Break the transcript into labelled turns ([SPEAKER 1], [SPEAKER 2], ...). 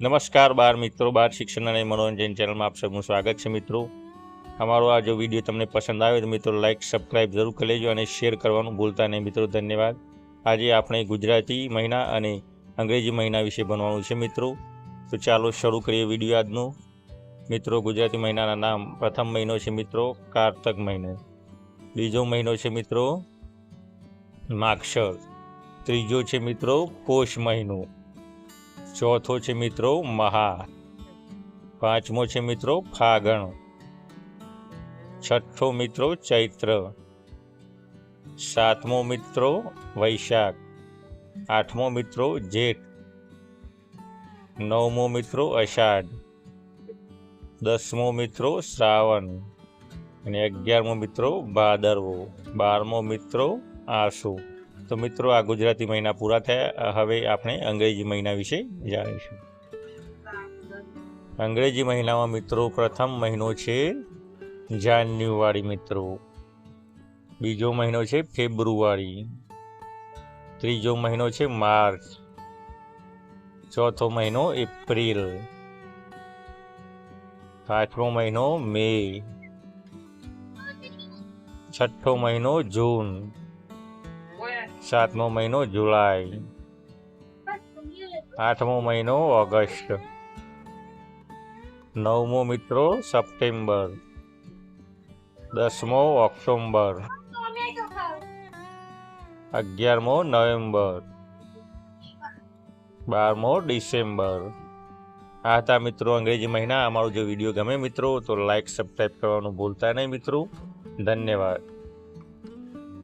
[SPEAKER 1] નમસ્કાર બાર મિત્રો, બાર શિક્ષણ અને મનોરંજન ચેનલમાં આપ સૌનું સ્વાગત છે મિત્રો. અમારો આ જો વીડિયો તમને પસંદ આવે તો મિત્રો લાઇક સબસ્ક્રાઇબ જરૂર કરી લેજો અને શેર કરવાનું ભૂલતા નહીં. મિત્રો, ધન્યવાદ. આજે આપણે ગુજરાતી મહિના અને અંગ્રેજી મહિના વિશે ભણવાનું છે મિત્રો. તો ચાલો શરૂ કરીએ વીડિયો આજનું. મિત્રો, ગુજરાતી મહિનાના નામ પ્રથમ મહિનો છે મિત્રો, કારતક મહિનો. બીજો મહિનો છે મિત્રો માક્ષર ત્રીજો છે મિત્રો, પોષ મહિનો. ચોથો છે મિત્રો મહા પાંચમો છે મિત્રો ફાગણ. છઠ્ઠો મિત્રો ચૈત્ર. સાતમો મિત્રો વૈશાખ. આઠમો મિત્રો જેઠ. નવમો મિત્રો અષાઢ. દસમો મિત્રો શ્રાવણ. અને અગિયારમો મિત્રો ભાદરવો. બારમો મિત્રો આસો. તો મિત્રો, આ ગુજરાતી મહિના પૂરા થયા. હવે આપણે અંગ્રેજી મહિના વિશે જાણીશું. અંગ્રેજી મહિનામાં મિત્રો, પ્રથમ મહિનો છે જાન્યુઆરી મિત્રો. બીજો મહિનો છે ફેબ્રુઆરી. ત્રીજો મહિનો છે માર્ચ. ચોથો મહિનો એપ્રિલ. પાંચમો મહિનો મે. છઠ્ઠો મહિનો જૂન. સાતમો મહિનો જુલાઈ. આઠમો મહિનો ઓગસ્ટ. નવમો મિત્રો સપ્ટેમ્બર. દસમો ઓક્ટોબર અગિયારમો નવેમ્બર. બારમો ડિસેમ્બર. આ હતા મિત્રો અંગ્રેજી મહિના. અમારો જો વીડિયો ગમે મિત્રો, તો લાઈક સબસ્ક્રાઈબ કરવાનું ભૂલતા નહીં મિત્રો. ધન્યવાદ.